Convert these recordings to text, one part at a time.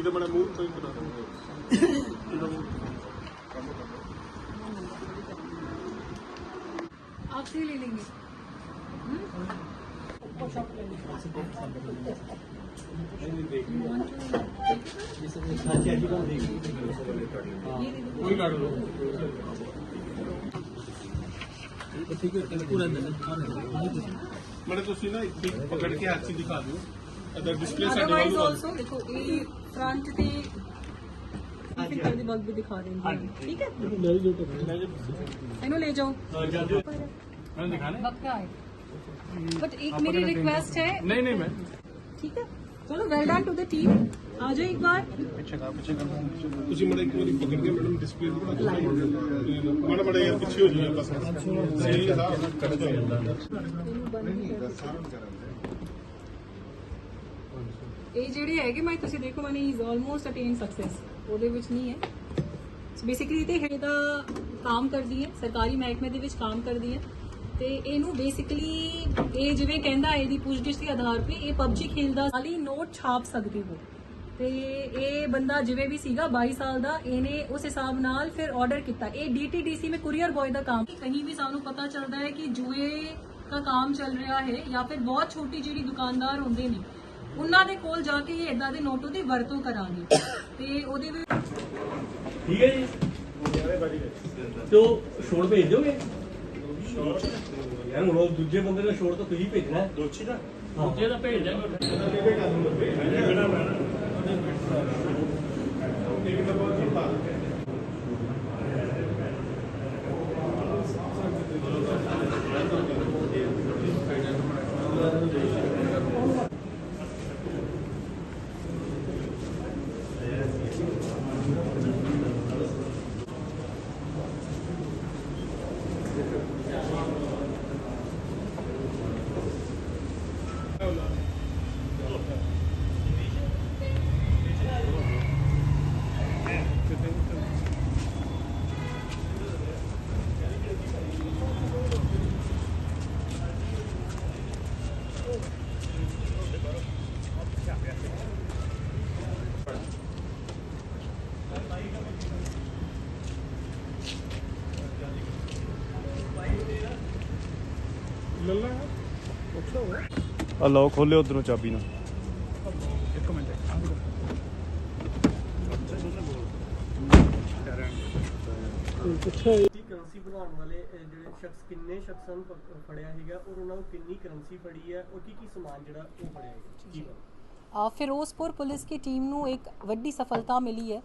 ਇਹਦਾ ਬੜਾ ਮੂੰਹ ਤੋਂ ਹੀ ਕਰਾ ਦਿੰਦੇ आपसे ही ले लेंगे ਕੋਈ ਲੜ ਲਓ ਮੈਡਮ ਤੁਸੀਂ ਨਾ ਇੱਥੇ ਪਕੜ ਕੇ ਹੱਥ 'ਚ ਦਿਖਾ ਦਿਓ ਅਦਰ ਡਿਸਪਲੇ ਸਾਡੇ ਵੱਲ ਆਲਸੋ ਦੇਖੋ ਇਹ ਫਰੰਟ ਤੇ ਪਿੱਛੇ ਬਲਬ ਦਿਖਾ ਦੇਣਗੇ ਠੀਕ ਹੈ? ਲੈ ਜਾਓ ਲੈ ਜਾਓ। ਇਹਨੂੰ ਲੈ ਜਾਓ। ਮੈਂ ਦਿਖਾਣਾ ਪੱਕਾ ਹੈ। ਬਟ ਇੱਕ ਮੇਰੀ ਰਿਕੁਐਸਟ ਹੈ। ਨਹੀਂ ਨਹੀਂ ਮੈਂ ਠੀਕ ਹੈ? ਚਲੋ ਆ ਤੁਸੀਂ ਇਹ ਜਿਹੜੇ ਹੈਗੇ ਮੈਂ ਤੁਸੀਂ ਦੇਖੋ money is almost attain success ਉਹਦੇ ਵਿੱਚ ਨਹੀਂ ਹੈ। ਸੋ ਬੇਸਿਕਲੀ ਤੇ ਇਹਦਾ ਕੰਮ ਕਰਦੀ ਹੈ, ਸਰਕਾਰੀ ਮਹਿਕਮੇ ਦੇ ਵਿੱਚ ਕੰਮ ਕਰਦੀ ਹੈ। ਤੇ ਇਹਨੂੰ ਬੇਸਿਕਲੀ ਇਹ ਜਿਵੇਂ ਕਹਿੰਦਾ, ਇਹਦੀ ਪੁੱਛਗਿੱਛ ਦੇ ਆਧਾਰ ਤੇ ਇਹ ਪਬਜੀ ਖੇਲਦਾ, ਸਾਲੀ ਨੋਟ ਛਾਪ ਸਕਦੀ ਹੋ ਤੇ ਇਹ ਬੰਦਾ ਜਿਵੇਂ ਵੀ ਸੀਗਾ 22 ਸਾਲ ਦਾ, ਇਹਨੇ ਉਸ ਹਿਸਾਬ ਨਾਲ ਫਿਰ ਆਰਡਰ ਕੀਤਾ। ਇਹ ਡੀਟੀਡੀਸੀ ਮੇ ਕੁਰੀਅਰ ਬॉय ਦਾ ਕੰਮ। ਕਹੀਂ ਵੀ ਸਾਨੂੰ ਪਤਾ ਚੱਲਦਾ ਹੈ ਕਿ ਜੂਏ ਦਾ ਕੰਮ ਚੱਲ ਰਿਹਾ ਹੈ ਜਾਂ ਫਿਰ ਬਹੁਤ ਛੋਟੀ ਜਿਹੜੀ ਦੁਕਾਨਦਾਰ ਹੁੰਦੇ ਨੇ ਉਹਨਾਂ ਦੇ ਕੋਲ ਜਾ ਕੇ ਇਹ ਇਦਾਂ ਦੇ ਨੋਟੋ ਦੀ ਵਰਤੋਂ ਕਰਾਂਗੇ। ਤੇ ਉਹਦੇ ਵਿੱਚ ਠੀਕ ਹੈ ਜੀ। ਤੇ ਉਹ ਛੋੜ ਭੇਜ ਦਿਓਗੇ? ਯਾਰ ਹੁਣ ਉਹ ਦੂਜੇ ਬੰਦੇ ਦਾ ਛੋੜ ਤਾਂ ਤੁਸੀਂ ਭੇਜਣਾ। ਦੋਚੀ ਦਾ? ਦੂਜੇ ਦਾ ਭੇਜ ਦਿਆਂਗੇ। ਲੱਲਾ ਆ ਲਓ ਖੋਲਿਓ ਉਧਰੋਂ ਚਾਬੀ ਨਾਲ। ਇੱਕ ਮਿੰਟ। ਕੀ ਕਰੰਸੀ ਬਣਾਉਣ ਵਾਲੇ ਅਹ, ਜਿਹੜੇ ਸ਼ਖਸ ਕਿੰਨੇ ਸ਼ਖਸਾਂ ਨੂੰ ਫ- ਫੜਿਆ ਹੈਗਾ ਔਰ ਉਹਨਾਂ ਨੂੰ ਕਿੰਨੀ ਕਰੰਸੀ ਫੜੀ ਹੈ ਔਰ ਕੀ ਕੀ ਸਮਾਨ ਜਿਹੜਾ ਉਹ ਫੜਿਆ ਹੈਗਾ ਜੀ। ਅ, ਫਿਰੋਜ਼ਪੁਰ ਪੁਲਿਸ ਦੀ ਟੀਮ ਨੂੰ ਇੱਕ ਵੱਡੀ ਸਫਲਤਾ ਮਿਲੀ ਹੈ।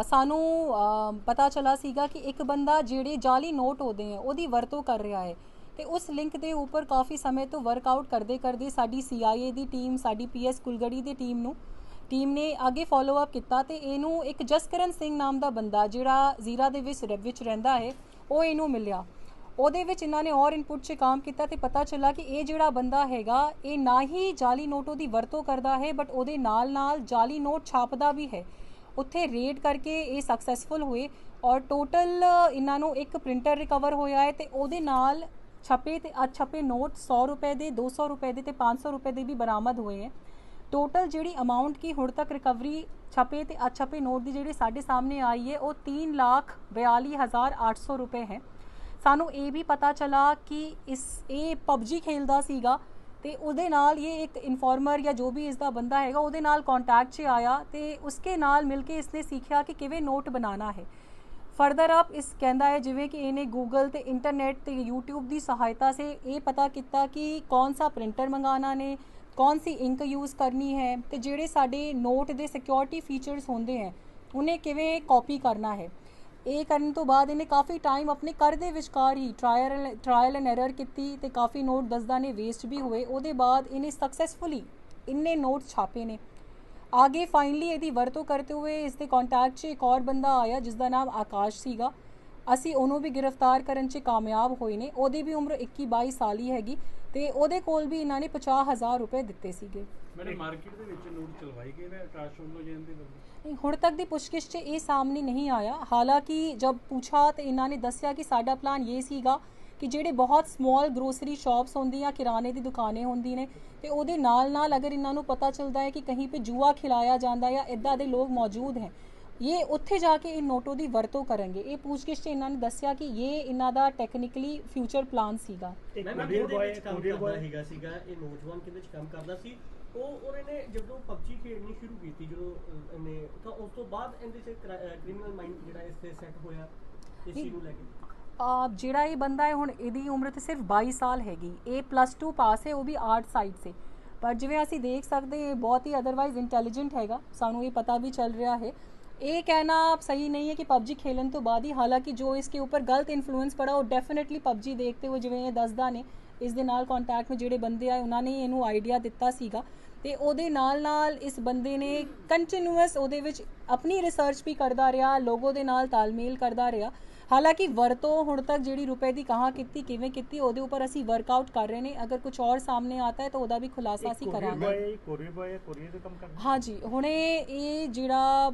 ਅ, ਸਾਨੂੰ ਅ, ਪਤਾ ਚੱਲਾ ਸੀਗਾ ਕਿ ਇੱਕ ਬੰਦਾ ਜਿਹੜੇ ਜਾਲੀ ਨੋਟ ਹੁੰਦੇ ਹੈ ਉਹਦੀ ਵਰਤੋਂ ਕਰ ਰਿਹਾ ਹੈ। ਤੇ ਉਸ ਲਿੰਕ ਦੇ ਉੱਪਰ ਕਾਫੀ ਸਮੇਂ ਤੋਂ ਵਰਕਆਊਟ ਕਰਦੇ ਕਰਦੇ ਸਾਡੀ ਸੀਆਈਏ ਦੀ ਟੀਮ ਸਾਡੀ ਪੀਐਸ ਕੁਲਗੜੀ ਦੀ ਟੀਮ ਨੂੰ ਟੀਮ ਨੇ ਅੱਗੇ ਫਾਲੋ ਅਪ ਕੀਤਾ ਤੇ ਇਹਨੂੰ ਇੱਕ ਜਸਕਰਨ ਸਿੰਘ ਨਾਮ ਦਾ ਬੰਦਾ ਜਿਹੜਾ ਜ਼ੀਰਾ ਦੇ ਵਿੱਚ ਵਿੱਚ ਰਹਿੰਦਾ ਹੈ, ਉਹ ਇਹਨੂੰ ਮਿਲਿਆ। ਉਹਦੇ ਵਿੱਚ ਇਹਨਾਂ ਨੇ ਔਰ ਇਨਪੁਟ 'ਚ ਕੰਮ ਕੀਤਾ ਤੇ ਪਤਾ ਚੱਲਾ ਕਿ ਇਹ ਜਿਹੜਾ ਬੰਦਾ ਹੈਗਾ, ਇਹ ਨਾ ਹੀ ਜਾਲੀ ਨੋਟੋ ਦੀ ਵਰਤੋਂ ਕਰਦਾ ਹੈ ਬਟ ਉਹਦੇ ਨਾਲ ਨਾਲ ਜਾਲੀ ਨੋਟ ਛਾਪਦਾ ਵੀ ਹੈ। ਉੱਥੇ ਰੇਡ ਕਰਕੇ ਇਹ ਸਕਸੈਸਫੁਲ ਹੋਏ ਔਰ ਟੋਟਲ ਇਹਨਾਂ ਨੂੰ ਇੱਕ ਪ੍ਰਿੰਟਰ ਰਿਕਵਰ ਹੋਇਆ ਹੈ ਤੇ ਉਹਦੇ ਨਾਲ ਛਪੇ ਤੇ ਅਛਪੇ ਨੋਟ 100 ਰੁਪਏ ਦੇ 200 ਰੁਪਏ ਦੇ ਤੇ 500 ਰੁਪਏ ਦੇ ਵੀ ਬਰਾਮਦ ਹੋਏ ਹੈ। ਟੋਟਲ ਜਿਹੜੀ ਅਮਾਉਂਟ ਕੀ ਹੁਣ ਤੱਕ ਰਿਕਵਰੀ ਛਪੇ ਤੇ ਅਛਪੇ ਨੋਟ ਦੀ ਜਿਹੜੀ ਸਾਡੇ ਸਾਹਮਣੇ ਆਈ ਹੈ, ਉਹ 3 ਲੱਖ 42800 ਰੁਪਏ ਹੈ। ਸਾਨੂੰ ਇਹ ਵੀ ਪਤਾ ਚਲਾ ਕਿ ਇਸ, ਇਹ ਪਬਜੀ ਖੇਲਦਾ ਸੀਗਾ ਤੇ ਉਹਦੇ ਨਾਲ ਇਹ ਇੱਕ ਇਨਫਾਰਮਰ ਜਾਂ ਜੋ ਵੀ ਇਸ ਦਾ ਬੰਦਾ ਹੈਗਾ, ਉਹਦੇ ਨਾਲ ਕੰਟੈਕਟ 'ਚ ਆਇਆ ਤੇ ਉਸਕੇ ਨਾਲ ਮਿਲ ਕੇ ਇਸਨੇ ਸਿੱਖਿਆ ਕਿ ਕਿਵੇਂ ਨੋਟ ਬਣਾਉਣਾ ਹੈ। ਫਰਦਰ ਅਪ ਇਸ ਕਹਿੰਦਾ ਹੈ, ਜਿਵੇਂ ਕਿ ਇਹਨੇ ਗੂਗਲ ਤੇ ਇੰਟਰਨੈਟ ਤੇ YouTube ਦੀ ਸਹਾਇਤਾ ਸੇ ਇਹ ਪਤਾ ਕੀਤਾ ਕਿ ਕੌਣ ਸਾ ਪ੍ਰਿੰਟਰ ਮੰਗਾਣਾ ਨੇ, ਕੌਣ ਸੀ ਇੰਕ ਯੂਜ਼ ਕਰਨੀ ਹੈ ਤੇ ਜਿਹੜੇ ਸਾਡੇ ਨੋਟ ਦੇ ਸਿਕਿਉਰਿਟੀ ਫੀਚਰਸ ਹੁੰਦੇ ਹੈ, ਉਹਨੇ ਕਿਵੇਂ ਕਾਪੀ ਕਰਨਾ ਹੈ। ਇਹ ਕਰਨ ਤੋਂ ਬਾਅਦ ਇਹਨੇ ਕਾਫੀ ਟਾਈਮ ਆਪਣੇ ਘਰ ਦੇ ਵਿਚਕਾਰ ਹੀ ਟ੍ਰਾਇਲ ਟ੍ਰਾਇਲ ਐਂਡ ਐਰਰ ਕੀਤੀ ਤੇ ਕਾਫੀ ਨੋਟ ਦਸਦਾ ਨੇ ਵੇਸਟ ਵੀ ਹੋਏ, ਉਹਦੇ ਬਾਅਦ ਇਹਨੇ ਸਕਸੈਸਫੁਲੀ ਇੰਨੇ ਨੋਟ ਛਾਪੇ ਨੇ। ਆਗੇ ਫਾਈਨਲੀ ਇਹਦੀ ਵਰਤੋਂ ਕਰਦੇ ਹੋਏ ਇਸ ਦੇ ਕੰਟੈਕਟ 'ਚ ਇੱਕ ਹੋਰ ਬੰਦਾ ਆਇਆ ਜਿਸ ਦਾ ਨਾਮ ਆਕਾਸ਼ ਸੀਗਾ ਅਸੀਂ ਉਹਨੂੰ ਵੀ ਗ੍ਰਿਫਤਾਰ ਕਰਨ 'ਚ ਕਾਮਯਾਬ ਹੋਏ ਨੇ ਉਹਦੀ ਵੀ ਉਮਰ 21 22 ਸਾਲ ਹੀ ਹੈਗੀ ਤੇ ਉਹਦੇ ਕੋਲ ਵੀ ਇਹਨਾਂ ਨੇ 50000 ਰੁਪਏ ਦਿੱਤੇ ਸੀਗੇ ਮੈਡਮ ਮਾਰਕੀਟ ਦੇ ਵਿੱਚ ਨੋਟ ਚਲਵਾਈ ਗਏ ਨੇ ਆਕਾਸ਼ ਵੱਲੋਂ ਜੈਨ ਦੇ ਵੱਲੋਂ ਨਹੀਂ, ਹੁਣ ਤੱਕ ਦੀ ਪੁੱਛਗਿੱਛ 'ਚ ਇਹ ਸਾਹਮਣੇ ਨਹੀਂ ਆਇਆ ਹਾਲਾਂਕਿ ਜਦ ਪੁੱਛਾ ਤੇ ਇਹਨਾਂ ਨੇ ਦੱਸਿਆ ਕਿ ਸਾਡਾ ਪਲਾਨ ਇਹ ਸੀਗਾ ਕਿ ਜਿਹੜੇ ਬਹੁਤ ਸਮਾਲ ਗਰੋਸਰੀ ਸ਼ਾਪਸ ਹੁੰਦੀਆਂ ਕਿਰਾਣੇ ਦੀ ਦੁਕਾਨਾਂ ਹੁੰਦੀ ਨੇ ਤੇ ਉਹਦੇ ਨਾਲ ਨਾਲ ਅਗਰ ਇਹਨਾਂ ਨੂੰ ਪਤਾ ਚੱਲਦਾ ਹੈ ਕਿ ਕਹੀਂ ਪੇ ਜੂਆ ਖਿਲਾਇਆ ਜਾਂਦਾ ਜਾਂ ਇਦਾਂ ਦੇ ਲੋਕ ਮੌਜੂਦ ਹੈ ਇਹ ਉੱਥੇ ਜਾ ਕੇ ਇਹ ਨੋਟੋ ਦੀ ਵਰਤੋਂ ਕਰਨਗੇ। ਇਹ ਪੁੱਛਗਿੱਛ 'ਚ ਇਹਨਾਂ ਨੇ ਦੱਸਿਆ ਕਿ ਇਹ ਇਹਨਾਂ ਦਾ ਟੈਕਨੀਕਲੀ ਫਿਊਚਰ ਪਲਾਨ ਸੀਗਾ। ਕੋਰੀਅਰ ਬॉय ਕੋਰੀਅਰ ਬॉय ਹੈਗਾ ਸੀਗਾ ਇਹ ਨੌਜਵਾਨ ਕਿਹਦੇ ਚ ਕੰਮ ਕਰਦਾ ਸੀ? ਉਹ ਔਰ ਇਹਨੇ ਜਦੋਂ ਪਬਜੀ ਖੇਡਣੀ ਸ਼ੁਰੂ ਕੀਤੀ ਜਦੋਂ ਇਹਨੇ ਤਾਂ ਉਸ ਤੋਂ ਬਾਅਦ ਇਹਦੇ ਚ ਕ੍ਰਿਮੀਨਲ ਮਾਈਂਡ ਜਿਹੜਾ ਇਸ ਤੇ ਸੈੱਟ ਹੋਇਆ ਇਸ ਚੀਜ਼ ਨੂੰ ਲੈ ਕੇ। ਜਿਹੜਾ ਇਹ ਬੰਦਾ ਹੈ, ਹੁਣ ਇਹਦੀ ਉਮਰ ਤੇ ਸਿਰਫ 22 ਸਾਲ ਹੈਗੀ। ਇਹ ਪਲੱਸ +2 ਪਾਸ ਹੈ, ਉਹ ਵੀ ਆਰਟ ਸਾਈਡ ਸੇ ਪਰ ਜਿਵੇਂ ਅਸੀਂ ਦੇਖ ਸਕਦੇ, ਇਹ ਬਹੁਤ ਹੀ ਅਦਰਵਾਈਜ਼ ਇੰਟੈਲੀਜੈਂਟ ਹੈਗਾ। ਸਾਨੂੰ ਇਹ ਪਤਾ ਵੀ ਚੱਲ ਰਿਹਾ ਹੈ। ਇਹ ਕਹਿਣਾ ਸਹੀ ਨਹੀਂ ਹੈ ਕਿ PUBG ਖੇਲਣ ਤੋਂ ਬਾਅਦ ਹੀ, ਹਾਲਾਂਕਿ ਜੋ ਇਸ ਕੇ ਉੱਪਰ ਗਲਤ ਇਨਫਲੂਐਂਸ ਪੜਾ, ਉਹ ਡੈਫੀਨਿਟਲੀ PUBG ਦੇਖਦੇ ਹੋ ਜਿਵੇਂ ਇਹ ਦੱਸਦਾ ਨੇ, ਇਸ ਦੇ ਨਾਲ ਕੰਟੈਕਟ ਵਿੱਚ ਜਿਹੜੇ ਬੰਦੇ ਆਏ, ਉਹਨਾਂ ਨੇ ਇਹਨੂੰ ਆਈਡੀਆ ਦਿੱਤਾ ਸੀਗਾ। ਤੇ ਉਹਦੇ ਨਾਲ ਨਾਲ ਇਸ ਬੰਦੇ ਨੇ ਕੰਟੀਨਿਊਅਸ ਉਹਦੇ ਵਿੱਚ ਆਪਣੀ ਰਿਸਰਚ ਵੀ ਕਰਦਾ ਰਿਹਾ, ਲੋਗੋ ਦੇ ਨਾਲ ਤਾਲਮੇਲ ਕਰਦਾ ਰਿਹਾ। ਹਾਲਾਂਕਿ ਵਰਤੋਂ ਹੁਣ ਤੱਕ ਜਿਹੜੀ ਰੁਪਏ ਦੀ ਕਹਾਂ ਕੀਤੀ ਕਿਵੇਂ ਕੀਤੀ ਉਹਦੇ ਉੱਪਰ ਅਸੀਂ ਵਰਕਆਊਟ ਕਰ ਰਹੇ ਨੇ। ਅਗਰ ਕੁਝ ਹੋਰ ਸਾਹਮਣੇ ਆਤਾ ਹੈ ਤਾਂ ਉਹਦਾ ਵੀ ਖੁਲਾਸਾ ਅਸੀਂ ਕਰਾਂਗੇ। ਕੋਰੀਅਰ ਬॉय ਕੋਰੀਅਰ ਦੇ ਕੰਮ ਕਰਦਾ ਹਾਂਜੀ ਹੁਣੇ ਇਹ ਜਿਹੜਾ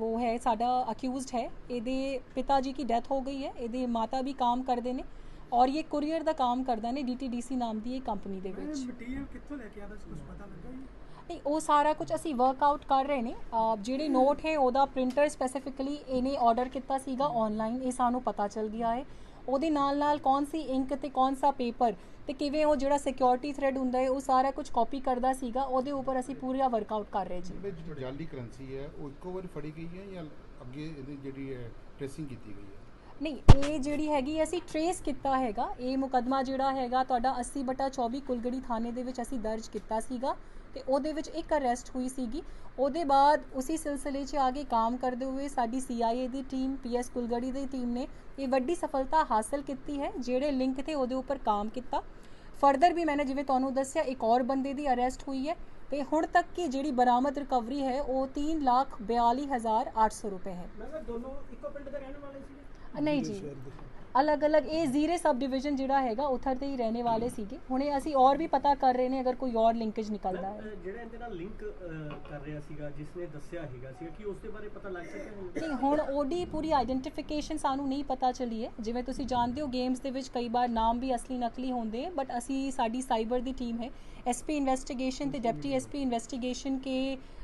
ਉਹ ਹੈ ਸਾਡਾ ਅਕਿਊਜ਼ਡ ਹੈ। ਇਹਦੇ ਪਿਤਾ ਜੀ ਦੀ ਡੈਥ ਹੋ ਗਈ ਹੈ। ਇਹਦੇ ਮਾਤਾ ਵੀ ਕੰਮ ਕਰਦੇ ਨੇ ਔਰ ਇਹ ਕੁਰੀਅਰ ਦਾ ਕੰਮ ਕਰਦਾ ਨੇ ਡੀਟੀਡੀਸੀ ਨਾਮ ਦੀ ਇਹ ਕੰਪਨੀ ਦੇ ਵਿੱਚ। ਮਟੀਰੀਅਲ ਕਿੱਥੋਂ ਲੈ ਕੇ ਆਦਾ ਕੁਝ ਪਤਾ ਲੱਗਾ ਜੀ? ਨਹੀਂ ਉਹ ਸਾਰਾ ਕੁਝ ਅਸੀਂ ਵਰਕਆਊਟ ਕਰ ਰਹੇ ਨੇ। ਜਿਹੜੇ ਨੋਟ ਹੈ ਉਹਦਾ ਪ੍ਰਿੰਟਰ ਸਪੈਸੀਫਿਕਲੀ ਇਹਨੇ ਆਰਡਰ ਕੀਤਾ ਸੀਗਾ ਆਨਲਾਈਨ ਇਹ ਸਾਨੂੰ ਪਤਾ ਚੱਲ ਗਿਆ ਹੈ। ਉਹਦੇ ਨਾਲ ਨਾਲ ਕੌਣ ਸੀ ਇੰਕ ਤੇ ਕੌਣ ਸਾ ਪੇਪਰ ਤੇ ਕਿਵੇਂ ਉਹ ਜਿਹੜਾ ਸਿਕਿਉਰਿਟੀ ਥ੍ਰੈਡ ਹੁੰਦਾ ਹੈ ਉਹ ਸਾਰਾ ਕੁਝ ਕਾਪੀ ਕਰਦਾ ਸੀਗਾ। ਉਹਦੇ ਉੱਪਰ ਅਸੀਂ ਪੂਰਾ ਵਰਕਆਊਟ ਕਰ ਰਹੇ ਜੀ। ਜਿਹੜੀ ਜਾਲੀ ਕਰੰਸੀ ਹੈ ਉਹ ਇੱਕੋ ਵਾਰ ਫੜੀ ਗਈ ਹੈ ਜਾਂ ਅੱਗੇ ਇਹਦੀ ਜਿਹੜੀ ਹੈ ਟ੍ਰੇਸਿੰਗ ਕੀਤੀ ਗਈ ਹੈ? ਨਹੀਂ ਇਹ ਜਿਹੜੀ ਹੈਗੀ ਅਸੀਂ ਟਰੇਸ ਕੀਤਾ ਹੈਗਾ। ਇਹ ਮੁਕਦਮਾ ਜਿਹੜਾ ਹੈਗਾ ਤੁਹਾਡਾ 80 ਬਟਾ 24 ਕੁਲਗੜੀ ਥਾਣੇ ਦੇ ਵਿੱਚ ਅਸੀਂ ਦਰਜ ਕੀਤਾ ਸੀਗਾ। ਤੇ ਉਹਦੇ ਵਿੱਚ ਇੱਕ ਅਰੈਸਟ ਹੋਈ ਸੀਗੀ। ਉਹਦੇ ਬਾਅਦ ਉਸੇ ਸਿਲਸਿਲੇ 'ਚ ਆਗੇ ਕੰਮ ਕਰਦੇ ਹੋਏ ਸਾਡੀ CIA ਦੀ ਟੀਮ ਪੀਐਸ ਕੁਲਗੜੀ ਦੀ ਟੀਮ ਨੇ ਇਹ ਵੱਡੀ ਸਫਲਤਾ ਹਾਸਲ ਕੀਤੀ ਹੈ ਜਿਹੜੇ ਲਿੰਕ ਤੇ ਉਹਦੇ ਉੱਪਰ ਕੰਮ ਕੀਤਾ। ਫਰਦਰ ਵੀ ਮੈंने ਜਿਵੇਂ ਤੁਹਾਨੂੰ ਦੱਸਿਆ ਇੱਕ ਹੋਰ ਬੰਦੇ ਦੀ ਅਰੈਸਟ ਹੋਈ ਹੈ ਤੇ ਹੁਣ ਤੱਕ ਕੀ ਜਿਹੜੀ ਬਰਾਮਦ ਰਿਕਵਰੀ ਹੈ ਉਹ 3 ਲੱਖ 42800 ਰੁਪਏ ਹੈ। ਮੈਂ ਕਿਹਾ ਦੋਨੋਂ ਇੱਕੋ ਪਿੰਡ ਦੇ ਰਹਿਣ ਵਾਲੇ ਸੀ ਨਹੀਂ ਜੀ। ਅਲੱਗ-ਅਲੱਗ ਇਹ ਜ਼ੀਰੇ ਸਬ ਡਿਵੀਜ਼ਨ ਜਿਹੜਾ ਹੈਗਾ ਉੱਥਰ ਦੇ ਹੀ ਰਹਿਣੇ ਵਾਲੇ ਸੀਗੇ। ਹੁਣੇ ਅਸੀਂ ਔਰ ਵੀ ਪਤਾ ਕਰ ਰਹੇ ਨੇ ਅਗਰ ਕੋਈ ਔਰ ਲਿੰਕੇਜ ਨਿਕਲਦਾ ਹੈ। ਜਿਹੜਾ ਇਹਦੇ ਨਾਲ ਲਿੰਕ ਕਰ ਰਿਹਾ ਸੀਗਾ ਜਿਸ ਨੇ ਦੱਸਿਆ ਹੈਗਾ ਸੀਗਾ ਕਿ ਉਸ ਦੇ ਬਾਰੇ ਪਤਾ ਲੱਗ ਸਕਿਆ ਨਹੀਂ ਹੁਣ ਉਹਦੀ ਪੂਰੀ ਆਇਡੈਂਟੀਫਿਕੇਸ਼ਨ ਸਾਨੂੰ ਨਹੀਂ ਪਤਾ ਚੱਲੀ ਹੈ। ਜਿਵੇਂ ਤੁਸੀਂ ਜਾਣਦੇ ਹੋ ਗੇਮਸ ਦੇ ਵਿੱਚ ਕਈ ਵਾਰ ਨਾਮ ਵੀ ਅਸਲੀ ਨਕਲੀ ਹੁੰਦੇ ਬਟ ਅਸੀਂ ਸਾਡੀ ਸਾਈਬਰ ਦੀ ਟੀਮ ਹੈ। ਐਸਪੀ ਇਨਵੈਸਟੀਗੇਸ਼ਨ ਤੇ ਡਿਪਟੀ ਐਸਪੀ ਇਨਵੈਸਟੀਗੇਸ਼ਨ ਕੇ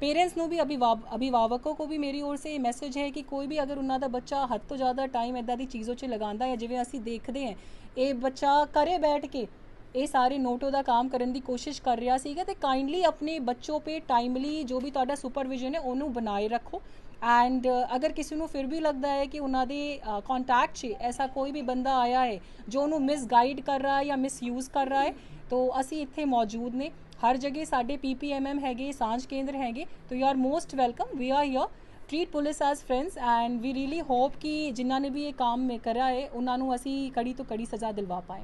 ਪੇਰੈਂਟਸ ਨੂੰ ਵੀ ਅਭਿਵਾਵਕੋ ਕੋ ਵੀ ਮੇਰੀ ਔਰ ਸੇ ਇਹ ਮੈਸੇਜ ਹੈ ਕਿ ਕੋਈ ਵੀ ਅਗਰ ਉਹਨਾਂ ਦਾ ਬੱਚਾ ਹੱਦ ਤੋਂ ਜ਼ਿਆਦਾ ਟਾਈਮ ਇਦਾਂ ਦੀ ਚੀਜ਼ੋ 'ਚ ਲਗਾਉਂਦਾ ਹੈ ਜਿਵੇਂ ਅਸੀਂ ਦੇਖਦੇ ਹਾਂ, ਇਹ ਬੱਚਾ ਕਰੇ ਬੈਠ ਕੇ ਇਹ ਸਾਰੇ ਨੋਟੋ ਦਾ ਕੰਮ ਕਰਨ ਦੀ ਕੋਸ਼ਿਸ਼ ਕਰ ਰਿਹਾ ਸੀਗਾ ਤੇ ਕਾਈਂਡਲੀ ਆਪਣੇ ਬੱਚੋ ਪੇ ਟਾਈਮਲੀ ਜੋ ਵੀ ਤੁਹਾਡਾ ਸੁਪਰਵਿਜ਼ਨ ਹੈ ਉਹਨੂੰ ਬਣਾਏ ਰੱਖੋ। ਐਂਡ ਅਗਰ ਕਿਸੇ ਨੂੰ ਫਿਰ ਵੀ ਲੱਗਦਾ ਹੈ ਕਿ ਉਹਨਾਂ ਦੇ ਕੰਟੈਕਟ 'ਚ ਐਸਾ ਕੋਈ ਵੀ ਬੰਦਾ ਆਇਆ ਹੈ ਜੋ ਉਹਨੂੰ ਮਿਸ ਗਾਈਡ ਕਰ ਰਿਹਾ ਹੈ ਜਾਂ ਮਿਸਯੂਜ਼ ਕਰ ਰਿਹਾ ਹੈ, ਤਾਂ ਅਸੀਂ ਇੱਥੇ ਮੌਜੂਦ ਨੇ। ਹਰ ਜਗ੍ਹਾ ਸਾਡੇ ਪੀਪੀਐਮਐਮ ਹੈਗੇ, ਸਾਂਝ ਕੇਂਦਰ ਹੈਗੇ, ਤੋ you are most welcome we are here treat police as friends and we really hope ਕਿ ਜਿਨ੍ਹਾਂ ਨੇ ਵੀ ਇਹ ਕੰਮ ਕਰਿਆ ਹੈ, ਉਹਨਾਂ ਨੂੰ ਅਸੀਂ ਕੜੀ ਤੋਂ ਕੜੀ ਸਜ਼ਾ ਦਿਲਵਾ ਪਾਏ।